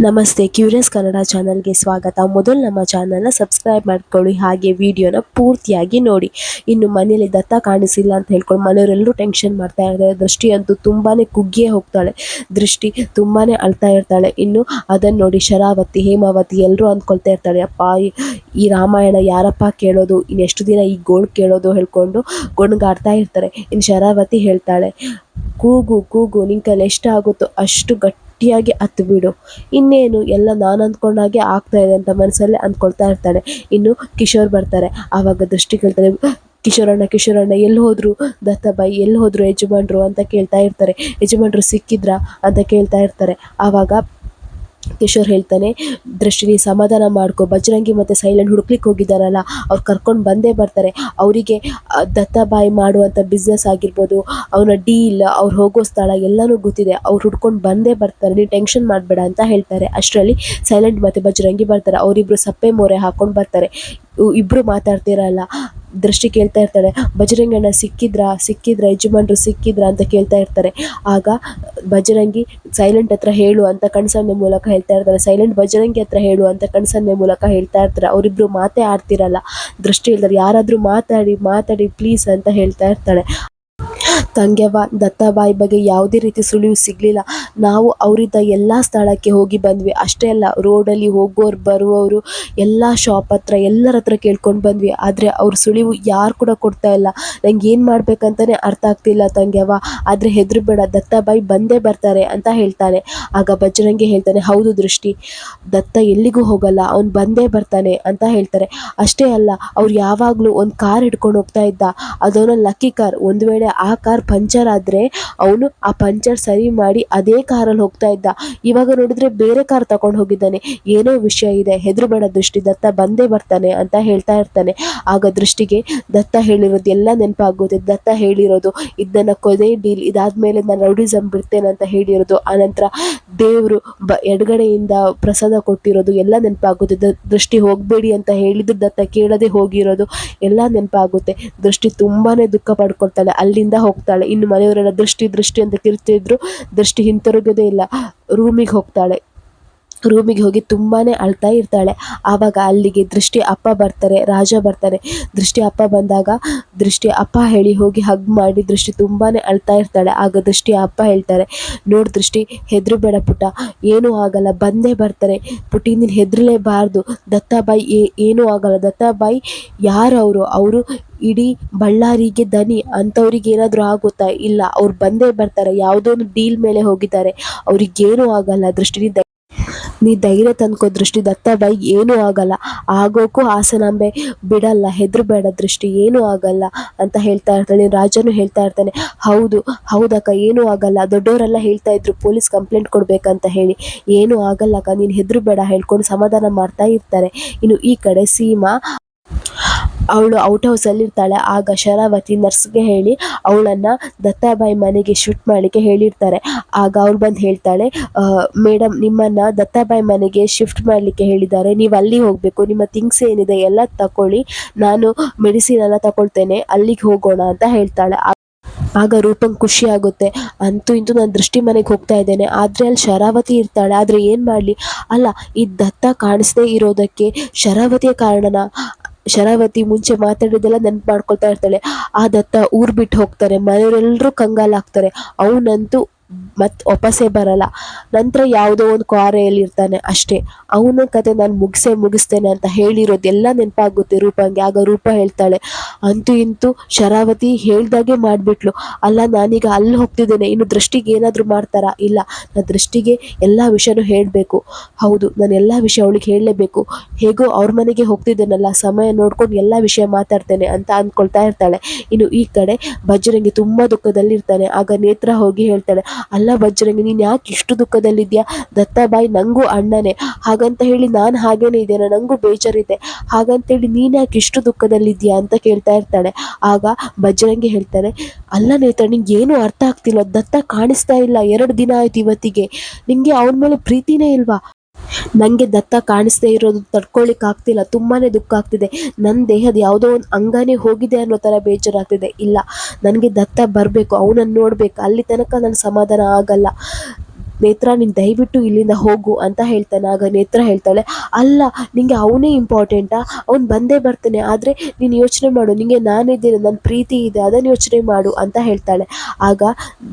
ನಮಸ್ತೆ ಕ್ಯೂರಿಯಸ್ ಕನ್ನಡ ಚಾನಲ್ಗೆ ಸ್ವಾಗತ. ಮೊದಲು ನಮ್ಮ ಚಾನಲ್ನ ಸಬ್ಸ್ಕ್ರೈಬ್ ಮಾಡ್ಕೊಳ್ಳಿ, ಹಾಗೆ ವಿಡಿಯೋನ ಪೂರ್ತಿಯಾಗಿ ನೋಡಿ. ಇನ್ನು ಮನೆಯಲ್ಲಿ ದತ್ತ ಕಾಣಿಸಿಲ್ಲ ಅಂತ ಹೇಳ್ಕೊಂಡು ಮನೆಯವರೆಲ್ಲರೂ ಟೆನ್ಷನ್ ಮಾಡ್ತಾ ಇರ್ತಾರೆ ದೃಷ್ಟಿ ಅಂತೂ ತುಂಬಾ ಕುಗ್ಗಿಯೇ ಹೋಗ್ತಾಳೆ. ದೃಷ್ಟಿ ತುಂಬಾ ಅಳ್ತಾ ಇರ್ತಾಳೆ. ಇನ್ನು ಅದನ್ನು ನೋಡಿ ಶರಾವತಿ, ಹೇಮಾವತಿ ಎಲ್ಲರೂ ಅಂದ್ಕೊಳ್ತಾ ಇರ್ತಾಳೆ, ಅಪ್ಪ, ಈ- ರಾಮಾಯಣ ಯಾರಪ್ಪ ಕೇಳೋದು? ಇನ್ನೆಷ್ಟು ದಿನ ಈ ಗೋಳು ಕೇಳೋದು? ಹೇಳ್ಕೊಂಡು ಗೊಣಗಾಡ್ತಾ ಇರ್ತಾರೆ. ಇನ್ನು ಶರಾವತಿ ಹೇಳ್ತಾಳೆ, ಕೂಗು ಕೂಗು ನಿನ್ ಕೈಲಿ ಎಷ್ಟಾಗುತ್ತೋ ಅಷ್ಟು ಗಟ್ಟಿಯಾಗಿ ಹತ್ತು ಬಿಡು. ಇನ್ನೇನು ಎಲ್ಲ ನಾನು ಅಂದ್ಕೊಂಡಾಗೆ ಆಗ್ತಾ ಇದೆ ಅಂತ ಮನಸ್ಸಲ್ಲೇ ಅಂದ್ಕೊಳ್ತಾ ಇರ್ತಾಳೆ ಇನ್ನು ಕಿಶೋರ್ ಬರ್ತಾರೆ. ಆವಾಗ ದೃಷ್ಟಿ ಕೇಳ್ತಾರೆ ಕಿಶೋರಣ್ಣ ಕಿಶೋರಣ್ಣ, ಎಲ್ಲಿ ಹೋದ್ರು? ದತ್ತಬಾಯಿ, ಎಲ್ಲಿ ಹೋದರು ಯಜಮಾನ್ರು? ಅಂತ ಕೇಳ್ತಾ ಇರ್ತಾರೆ. ಯಜಮಾನ್ರು ಸಿಕ್ಕಿದ್ರಾ? ಅಂತ ಕೇಳ್ತಾ ಇರ್ತಾರೆ. ಆವಾಗ ಕಿಶೋರ್ ಹೇಳ್ತಾನೆ ದೃಷ್ಟಿನಿ ಸಮಾಧಾನ ಮಾಡ್ಕೊ, ಬಜರಂಗಿ ಮತ್ತು ಸೈಲೆಂಟ್ ಹುಡುಕ್ಲಿಕ್ಕೆ ಹೋಗಿದ್ದಾರಲ್ಲ, ಅವ್ರು ಕರ್ಕೊಂಡು ಬಂದೇ ಬರ್ತಾರೆ. ಅವರಿಗೆ ದತ್ತಾಬಾಯಿ ಮಾಡುವಂಥ ಬಿಸ್ನೆಸ್ ಆಗಿರ್ಬೋದು, ಅವನ ಡೀಲ್ ಅವ್ರು ಹೋಗೋ ಸ್ಥಳ ಎಲ್ಲನೂ ಗೊತ್ತಿದೆ. ಅವ್ರು ಹುಡ್ಕೊಂಡು ಬಂದೇ ಬರ್ತಾರೆ. ನೀವು ಟೆನ್ಷನ್ ಮಾಡಬೇಡ ಅಂತ ಹೇಳ್ತಾರೆ. ಅಷ್ಟರಲ್ಲಿ ಸೈಲೆಂಟ್ ಮತ್ತು ಬಜರಂಗಿ ಬರ್ತಾರೆ. ಅವರಿಬ್ಬರು ಸಪ್ಪೆ ಮೋರೆ ಹಾಕ್ಕೊಂಡು ಬರ್ತಾರೆ. ಇಬ್ಬರು ಮಾತಾಡ್ತಿರಲ್ಲ ದೃಷ್ಟಿ ಕೇಳ್ತಾ ಇರ್ತಾಳೆ ಬಜರಂಗಣ್ಣ ಸಿಕ್ಕಿದ್ರಾ? ಸಿಕ್ಕಿದ್ರಾ? ಯಜಮಾನ್ರು ಸಿಕ್ಕಿದ್ರಾ? ಅಂತ ಕೇಳ್ತಾ ಇರ್ತಾರೆ. ಆಗ ಬಜರಂಗಿ ಸೈಲೆಂಟ್ ಹತ್ರ ಹೇಳು ಅಂತ ಕಣ್ಸನ್ನೆ ಮೂಲಕ ಹೇಳ್ತಾ ಇರ್ತಾರೆ. ಸೈಲೆಂಟ್ ಬಜರಂಗಿ ಹತ್ರ ಹೇಳು ಅಂತ ಕಣ್ಸನ್ನೆ ಮೂಲಕ ಹೇಳ್ತಾ ಇರ್ತಾರೆ. ಅವರಿಬ್ರು ಮಾತೇ ಆಡ್ತಿರಲ್ಲ. ದೃಷ್ಟಿ ಹೇಳ್ತಾರೆ ಯಾರಾದರೂ ಮಾತಾಡಿ ಮಾತಾಡಿ ಪ್ಲೀಸ್ ಅಂತ ಹೇಳ್ತಾ ಇರ್ತಾಳೆ. ತಂಗ್ಯವ್ವ ದತ್ತಾಬಾಯಿ ಬಗ್ಗೆ ಯಾವುದೇ ರೀತಿ ಸುಳಿವು ಸಿಗಲಿಲ್ಲ. ನಾವು ಅವರಿದ್ದ ಎಲ್ಲ ಸ್ಥಳಕ್ಕೆ ಹೋಗಿ ಬಂದ್ವಿ. ಅಷ್ಟೇ ಅಲ್ಲ, ರೋಡಲ್ಲಿ ಹೋಗೋರು, ಬರುವವರು, ಎಲ್ಲ ಶಾಪ್ ಹತ್ರ, ಎಲ್ಲರ ಹತ್ರ ಕೇಳ್ಕೊಂಡು ಬಂದ್ವಿ. ಆದರೆ ಅವ್ರ ಸುಳಿವು ಯಾರು ಕೂಡ ಕೊಡ್ತಾ ಇಲ್ಲ. ನಂಗೆ ಏನು ಮಾಡ್ಬೇಕಂತಾನೆ ಅರ್ಥ ಆಗ್ತಿಲ್ಲ ತಂಗ್ಯವ್ವ ಆದರೆ ಹೆದರ್ಬೇಡ, ದತ್ತಾಬಾಯಿ ಬಂದೇ ಬರ್ತಾರೆ ಅಂತ ಹೇಳ್ತಾನೆ. ಆಗ ಬಜರಂಗಿ ಹೇಳ್ತಾನೆ, ಹೌದು ದೃಷ್ಟಿ, ದತ್ತ ಎಲ್ಲಿಗೂ ಹೋಗಲ್ಲ, ಅವ್ನು ಬಂದೇ ಬರ್ತಾನೆ ಅಂತ ಹೇಳ್ತಾರೆ. ಅಷ್ಟೇ ಅಲ್ಲ, ಅವ್ರು ಯಾವಾಗಲೂ ಒಂದು ಕಾರ್ ಹಿಡ್ಕೊಂಡು ಹೋಗ್ತಾ ಇದ್ದ. ಅದೊಂದು ಲಕ್ಕಿ ಕಾರ್, ಒಂದು ವೇಳೆ ಆ ಕಾರ್ ಪಂಚರ್ ಆದರೆ ಅವನು ಆ ಪಂಚರ್ ಸರಿ ಮಾಡಿ ಅದೇ ಕಾರಲ್ಲಿ ಹೋಗ್ತಾ ಇದ್ದ. ಇವಾಗ ನೋಡಿದ್ರೆ ಬೇರೆ ಕಾರ್ ತಗೊಂಡು ಹೋಗಿದ್ದಾನೆ. ಏನೋ ವಿಷಯ ಇದೆ. ಹೆದರಬೇಡ ದೃಷ್ಟಿ, ದತ್ತ ಬಂದೇ ಬರ್ತಾನೆ ಅಂತ ಹೇಳ್ತಾ ಇರ್ತಾನೆ. ಆಗ ದೃಷ್ಟಿಗೆ ದತ್ತ ಹೇಳಿರೋದು ಎಲ್ಲ ನೆನಪಾಗುತ್ತೆ. ದತ್ತ ಹೇಳಿರೋದು, ಇದನ್ನ ಕೊನೆ ಡೀಲ್ ಇದಾದ್ಮೇಲೆ ನಾನು ರೌಡಿಸಮ್ ಬಿಡ್ತೇನೆ ಅಂತ ಹೇಳಿರೋದು. ಆನಂತರ ದೇವರು ಬ, ಎಡಗಡೆಯಿಂದ ಪ್ರಸಾದ ಕೊಟ್ಟಿರೋದು ಎಲ್ಲ ನೆನಪಾಗುತ್ತೆ. ದೃಷ್ಟಿ ಹೋಗಬೇಡಿ ಅಂತ ಹೇಳಿದ್ರು ದತ್ತ ಕೇಳದೆ ಹೋಗಿರೋದು ಎಲ್ಲ ನೆನಪಾಗುತ್ತೆ. ದೃಷ್ಟಿ ತುಂಬಾನೇ ದುಃಖ ಪಡ್ಕೊಳ್ತಾಳೆ. ಅಲ್ಲಿಂದ ಹೋಗ್ತಾಳೆ. ಇನ್ನು ಮನೆಯವರೆಲ್ಲ ದೃಷ್ಟಿ ದೃಷ್ಟಿ ಅಂತ ಕಿರ್ತಿದ್ರು ದೃಷ್ಟಿ ಹಿಂತಿರುಗೋದೇ ಇಲ್ಲ. ರೂಮಿಗೆ ಹೋಗ್ತಾಳೆ. ರೂಮಿಗೆ ಹೋಗಿ ತುಂಬಾನೇ ಅಳ್ತಾ ಇರ್ತಾಳೆ. ಆವಾಗ ಅಲ್ಲಿಗೆ ದೃಷ್ಟಿ ಅಪ್ಪ ಬರ್ತಾರೆ, ರಾಜ ಬರ್ತಾರೆ. ದೃಷ್ಟಿ ಅಪ್ಪ ಬಂದಾಗ ದೃಷ್ಟಿ ಅಪ್ಪ ಹೇಳಿ ಹೋಗಿ ಹಗ್ ಮಾಡಿ ದೃಷ್ಟಿ ತುಂಬಾನೇ ಅಳ್ತಾ ಇರ್ತಾಳೆ. ಆಗ ದೃಷ್ಟಿ ಅಪ್ಪ ಹೇಳ್ತಾರೆ, ನೋಡು ದೃಷ್ಟಿ, ಹೆದರು ಬೇಡ ಪುಟ್ಟ. ಏನೂ ಆಗಲ್ಲ, ಬಂದೇ ಬರ್ತಾರೆ. ಪುಟಿ ನೀನು ಹೆದರಲೇಬಾರ್ದು. ದತ್ತಾಬಾಯಿ ಏ- ಏನೂ ಆಗಲ್ಲ. ದತ್ತಾಬಾಯಿ ಯಾರು ಅವರು? ಅವರು ಇಡೀ ಬಳ್ಳಾರಿಗೆ ದನಿ. ಅಂಥವ್ರಿಗೆ ಏನಾದರೂ ಆಗುತ್ತಾ? ಇಲ್ಲ, ಅವ್ರು ಬಂದೇ ಬರ್ತಾರೆ. ಯಾವುದೋ ಒಂದು ಡೀಲ್ ಮೇಲೆ ಹೋಗಿದ್ದಾರೆ. ಅವ್ರಿಗೇನೂ ಆಗಲ್ಲ. ದೃಷ್ಟಿ ನೀ ಧೈರ್ಯ ತಂದ್ಕೋ ದೃಷ್ಟಿ, ದತ್ತಾಬಾಯಿ, ಏನೂ ಆಗಲ್ಲ. ಆಗೋಕ್ಕೂ ಹಾಸನಾಂಬೆ, ಬಿಡಲ್ಲ, ಹೆದರಬೇಡ ದೃಷ್ಟಿ, ಏನೂ ಆಗಲ್ಲ ಅಂತ ಹೇಳ್ತಾ ಇರ್ತಾನೆ ರಾಜನು ಹೇಳ್ತಾ ಇರ್ತಾನೆ, ಹೌದು, ಹೌದಕ್ಕ, ಏನೂ ಆಗಲ್ಲ. ದೊಡ್ಡವರೆಲ್ಲ ಹೇಳ್ತಾ ಇದ್ರು, ಪೊಲೀಸ್ ಕಂಪ್ಲೇಂಟ್ ಕೊಡ್ಬೇಕಂತ ಹೇಳಿ. ಏನೂ ಆಗಲ್ಲಕ್ಕ, ನೀನು ಹೆದರಬೇಡ, ಹೇಳ್ಕೊಂಡು ಸಮಾಧಾನ ಮಾಡ್ತಾ ಇರ್ತಾರೆ. ಇನ್ನು ಈ ಕಡೆ ಸೀಮಾ ಅವಳು ಔಟ್ ಹೌಸಲ್ಲಿ ಇರ್ತಾಳೆ. ಆಗ ಶರಾವತಿ ನರ್ಸ್ಗೆ ಹೇಳಿ, ಅವಳನ್ನು ದತ್ತಾಬಾಯಿ ಮನೆಗೆ ಶಿಫ್ಟ್ ಮಾಡಲಿಕ್ಕೆ ಹೇಳಿರ್ತಾರೆ. ಆಗ ಅವ್ರು ಬಂದು ಹೇಳ್ತಾಳೆ ಮೇಡಮ್ ನಿಮ್ಮನ್ನ ದತ್ತಾಬಾಯಿ ಮನೆಗೆ ಶಿಫ್ಟ್ ಮಾಡಲಿಕ್ಕೆ ಹೇಳಿದ್ದಾರೆ. ನೀವು ಅಲ್ಲಿ ಹೋಗಬೇಕು. ನಿಮ್ಮ ಥಿಂಗ್ಸ್ ಏನಿದೆ ಎಲ್ಲ ತಕೊಳ್ಳಿ. ನಾನು ಮೆಡಿಸಿನ್ ಎಲ್ಲ ತಕೊಳ್ತೇನೆ. ಅಲ್ಲಿಗೆ ಹೋಗೋಣ ಅಂತ ಹೇಳ್ತಾಳೆ. ಆಗ ರೂಪಂಗ್ ಖುಷಿ ಆಗುತ್ತೆ. ಅಂತೂ ಇಂತೂ ನಾನು ದೃಷ್ಟಿ ಮನೆಗೆ ಹೋಗ್ತಾ ಇದ್ದೇನೆ. ಆದರೆ ಅಲ್ಲಿ ಶರಾವತಿ ಇರ್ತಾಳೆ. ಆದರೆ ಏನು ಮಾಡಲಿ? ಅಲ್ಲ, ಈ ದತ್ತ ಕಾಣಿಸದೇ ಇರೋದಕ್ಕೆ ಶರಾವತಿಯ ಕಾರಣನ? ಶರಾವತಿ ಮುಂಚೆ ಮಾತಾಡಿದ್ದೆಲ್ಲ ನೆನ್ಪು ಮಾಡ್ಕೊಳ್ತಾ ಇರ್ತಾಳೆ. ಆ ದತ್ತ ಊರ್ ಬಿಟ್ಟು ಹೋಗ್ತಾರೆ. ಮನೆಯವರೆಲ್ಲರೂ ಕಂಗಾಲಾಗ್ತಾರೆ. ಅವನಂತೂ ಮತ್ ವಾಪಸ್ಸೇ ಬರಲ್ಲ. ನಂತರ ಯಾವುದೋ ಒಂದು ಕ್ವಾರೆಯಲ್ಲಿ ಇರ್ತಾನೆ ಅಷ್ಟೇ. ಅವನ ಕತೆ ನಾನು ಮುಗಿಸೇ ಮುಗಿಸ್ತೇನೆ ಅಂತ ಹೇಳಿರೋದೆಲ್ಲ ನೆನಪಾಗುತ್ತೆ ರೂಪಂಗೆ. ಆಗ ರೂಪ ಹೇಳ್ತಾಳೆ, ಅಂತೂ ಇಂತೂ ಶರಾವತಿ ಹೇಳ್ದಾಗೆ ಮಾಡಿಬಿಟ್ಲು. ಅಲ್ಲ, ನಾನೀಗ ಅಲ್ಲಿ ಹೋಗ್ತಿದ್ದೇನೆ. ಇನ್ನು ದೃಷ್ಟಿಗೆ ಏನಾದರೂ ಮಾಡ್ತಾರಾ? ಇಲ್ಲ ನಾನು ದೃಷ್ಟಿಗೆ ಎಲ್ಲ ವಿಷಯನೂ ಹೇಳಬೇಕು. ಹೌದು, ನಾನು ಎಲ್ಲ ವಿಷಯ ಅವಳಿಗೆ ಹೇಳಲೇಬೇಕು. ಹೇಗೋ ಅವ್ರ ಮನೆಗೆ ಹೋಗ್ತಿದ್ದೇನಲ್ಲ, ಸಮಯ ನೋಡ್ಕೊಂಡು ಎಲ್ಲ ವಿಷಯ ಮಾತಾಡ್ತೇನೆ ಅಂತ ಅಂದ್ಕೊಳ್ತಾ ಇರ್ತಾಳೆ. ಇನ್ನು ಈ ಕಡೆ ಬಜ್ರಂಗಿ ತುಂಬ ದುಃಖದಲ್ಲಿರ್ತಾನೆ. ಆಗ ನೇತ್ರ ಹೋಗಿ ಹೇಳ್ತಾಳೆ ಅಲ್ಲ ಬಜ್ರಂಗಿ ನೀನು ಯಾಕೆ ಇಷ್ಟು ದುಃಖದಲ್ಲಿದ್ಯಾ? ದತ್ತಾಬಾಯಿ, ನಂಗೂ ಅಣ್ಣನೇ. ಹಾಗಂತ ಹೇಳಿ ನಾನು ಹಾಗೇನೇ ಇದ್ದೇನೆ, ನಂಗೂ ಬೇಜಾರಿದೆ. ಹಾಗಂತೇಳಿ ನೀನು ಯಾಕೆ ಇಷ್ಟು ದುಃಖದಲ್ಲಿದ್ಯಾ ಅಂತ ಕೇಳ್ತಾ ಇರ್ತಾಳೆ. ಆಗ ಬಜ್ರಂಗಿ ಹೇಳ್ತಾನೆ, ಅಲ್ಲ ನೇತ್ರ, ನಿಂಗೆ ಏನೂ ಅರ್ಥ ಆಗ್ತಿಲ್ಲ. ದತ್ತ ಕಾಣಿಸ್ತಾ ಇಲ್ಲ. ಎರಡು ದಿನ ಆಯ್ತು ಇವತ್ತಿಗೆ. ನಿಮಗೆ ಅವನ ಮೇಲೆ ಪ್ರೀತಿನೇ ಇಲ್ವಾ? ನನಗೆ ದತ್ತ ಕಾಣಿಸ್ದೇ ಇರೋದು ತಡ್ಕೊಳ್ಳಿಕ್ಕೆ ಆಗ್ತಿಲ್ಲ, ತುಂಬಾನೇ ದುಃಖ ಆಗ್ತಿದೆ. ನನ್ನ ದೇಹದ ಯಾವುದೋ ಒಂದು ಅಂಗನೇ ಹೋಗಿದೆ ಅನ್ನೋ ಥರ ಬೇಜಾರಾಗ್ತಿದೆ. ಇಲ್ಲ, ನನಗೆ ದತ್ತ ಬರಬೇಕು ಅವನನ್ನು ನೋಡಬೇಕು. ಅಲ್ಲಿ ತನಕ ನನ್ನ ಸಮಾಧಾನ ಆಗಲ್ಲ. ನೇತ್ರ, ನೀನು ದಯವಿಟ್ಟು ಇಲ್ಲಿಂದ ಹೋಗು ಅಂತ ಹೇಳ್ತಾನೆ. ಆಗ ನೇತ್ರ ಹೇಳ್ತಾಳೆ, ಅಲ್ಲ, ನಿಂಗೆ ಅವನೇ ಇಂಪಾರ್ಟೆಂಟಾ ಅವ್ನು ಬಂದೇ ಬರ್ತಾನೆ, ಆದರೆ ನೀನು ಯೋಚನೆ ಮಾಡು. ನಿಂಗೆ ನಾನಿದ್ದೀನಿ ನನ್ನ ಪ್ರೀತಿ ಇದೆ ಅದನ್ನು ಯೋಚನೆ ಮಾಡು ಅಂತ ಹೇಳ್ತಾಳೆ. ಆಗ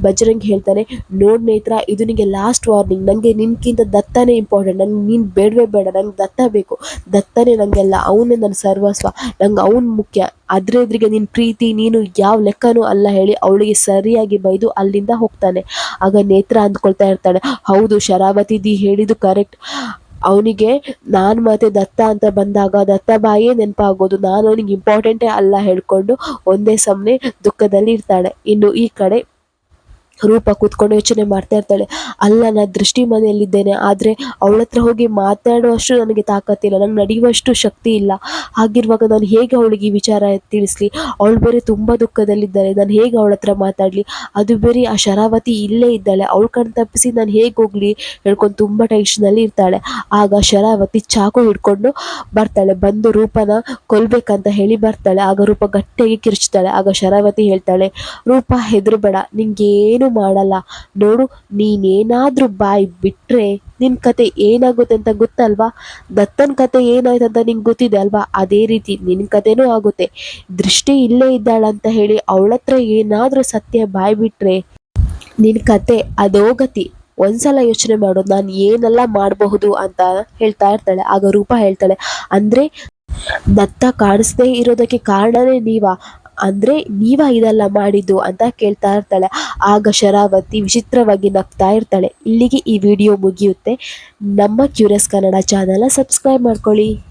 ಬಜರಂಗ್ ಹೇಳ್ತಾನೆ, ನೋಡ್ ನೇತ್ರ, ಇದು ನಿಂಗೆ ಲಾಸ್ಟ್ ವಾರ್ನಿಂಗ್ ನನಗೆ ನಿನ್ಗಿಂತ ದತ್ತನೇ ಇಂಪಾರ್ಟೆಂಟ್ ನಂಗೆ ನೀನು ಬೇಡವೇ ಬೇಡ. ನಂಗೆ ದತ್ತ ಬೇಕು. ದತ್ತನೇ ನನಗೆಲ್ಲ ಅವನೇ ನನ್ನ ಸರ್ವಸ್ವ. ನಂಗೆ ಅವನು ಮುಖ್ಯ. ಅದ್ರ ಎದುರಿಗೆ ನಿನ್ನ ಪ್ರೀತಿ, ನೀನು ಯಾವ ಲೆಕ್ಕನೂ ಅಲ್ಲ ಹೇಳಿ ಅವಳಿಗೆ ಸರಿಯಾಗಿ ಬೈದು ಅಲ್ಲಿಂದ ಹೋಗ್ತಾನೆ. ಆಗ ನೇತ್ರ ಅಂದ್ಕೊಳ್ತಾ ಇರ್ತಾಳೆ, ಹೌದು ಶರಾವತಿ ದಿ ಹೇಳಿದ್ದು ಕರೆಕ್ಟ್. ಅವನಿಗೆ ನಾನು ಮತ್ತೆ ದತ್ತ ಅಂತ ಬಂದಾಗ ದತ್ತ ಬಾಯೇ ನೆನಪಾಗೋದು. ನಾನು ಅವನಿಗೆ ಇಂಪಾರ್ಟೆಂಟೇ ಅಲ್ಲ ಹೇಳ್ಕೊಂಡು ಒಂದೇ ಸಮನೆ ದುಃಖದಲ್ಲಿ ಇರ್ತಾಳೆ ಇನ್ನು ಈ ಕಡೆ ರೂಪ ಕೂತ್ಕೊಂಡು ಯೋಚನೆ ಮಾಡ್ತಾ ಇರ್ತಾಳೆ. ಅಲ್ಲ, ನಾನು ದೃಷ್ಟಿ ಮನೆಯಲ್ಲಿದ್ದೇನೆ. ಆದರೆ ಅವಳ ಹತ್ರ ಹೋಗಿ ಮಾತಾಡುವಷ್ಟು ನನಗೆ ತಾಕತ್ತಿಲ್ಲ. ನಂಗೆ ನಡೆಯುವಷ್ಟು ಶಕ್ತಿ ಇಲ್ಲ. ಹಾಗಿರುವಾಗ ನಾನು ಹೇಗೆ ಅವಳಿಗೆ ಈ ವಿಚಾರ ತಿಳಿಸ್ಲಿ? ಅವಳು ಬೇರೆ ತುಂಬ ದುಃಖದಲ್ಲಿದ್ದಾಳೆ. ನಾನು ಹೇಗೆ ಅವಳ ಹತ್ರ ಮಾತಾಡಲಿ? ಅದು ಬೇರೆ ಆ ಶರಾವತಿ ಇಲ್ಲೇ ಇದ್ದಾಳೆ. ಅವಳು ಕಣ್ ತಪ್ಪಿಸಿ ನಾನು ಹೇಗೆ ಹೋಗಲಿ? ಹೇಳ್ಕೊಂಡು ತುಂಬ ಟೆನ್ಷನಲ್ಲಿ ಇರ್ತಾಳೆ. ಆಗ ಶರಾವತಿ ಚಾಕು ಹಿಡ್ಕೊಂಡು ಬರ್ತಾಳೆ. ಬಂದು ರೂಪನ ಕೊಲ್ಬೇಕಂತ ಹೇಳಿ ಬರ್ತಾಳೆ. ಆಗ ರೂಪ ಗಟ್ಟಿಯಾಗಿ ಕಿರ್ಚ್ತಾಳೆ. ಆಗ ಶರಾವತಿ ಹೇಳ್ತಾಳೆ, ರೂಪ, ಹೆದರಬೇಡ. ನಿಂಗೇನು ಮಾಡಲ್ಲ. ನೋಡು, ನೀನೇನಾದ್ರೂ ಬಾಯಿ ಬಿಟ್ರೆ ನಿನ್ನ ಕತೆ ಏನಾಗುತ್ತೆ ಅಂತ ಗೊತ್ತಲ್ವಾ? ದತ್ತನ ಕತೆ ಏನಾಯ್ತು ಅಂತ ನಿಂಗೆ ಗೊತ್ತಿದೆ ಅಲ್ವಾ? ಅದೇ ರೀತಿ ನಿನ್ನ ಕತೆನೂ ಆಗುತ್ತೆ. ದೃಷ್ಟಿ ಇಲ್ಲೇ ಇದ್ದಾಳಂತ ಹೇಳಿ ಅವಳತ್ರ ಏನಾದರೂ ಸತ್ಯ ಬಾಯಿ ಬಿಟ್ರೆ ನಿನ್ನ ಕತೆ ಅದೋ ಗತಿ. ಒಂದ್ಸಲ ಯೋಚನೆ ಮಾಡು, ನಾನು ಏನೆಲ್ಲ ಮಾಡಬಹುದು ಅಂತ ಹೇಳ್ತಾ ಇರ್ತಾಳೆ. ಆಗ ರೂಪ ಹೇಳ್ತಾಳೆ, ಅಂದರೆ ದತ್ತ ಕಾಣಿಸ್ದೇ ಇರೋದಕ್ಕೆ ಕಾರಣನೇ ನೀವಾ? ಅಂದರೆ ನೀವ ಇದೆಲ್ಲ ಮಾಡಿದ್ದು ಅಂತ ಕೇಳ್ತಾ ಇರ್ತಾಳೆ. ಆಗ ಶರಾವತಿ ವಿಚಿತ್ರವಾಗಿ ನಗ್ತಾ ಇರ್ತಾಳೆ. ಇಲ್ಲಿಗೆ ಈ ವಿಡಿಯೋ ಮುಗಿಯುತ್ತೆ. ನಮ್ಮ ಕ್ಯೂರಿಯಸ್ ಕನ್ನಡ ಚಾನಲ್ನ ಸಬ್ಸ್ಕ್ರೈಬ್ ಮಾಡ್ಕೊಳ್ಳಿ.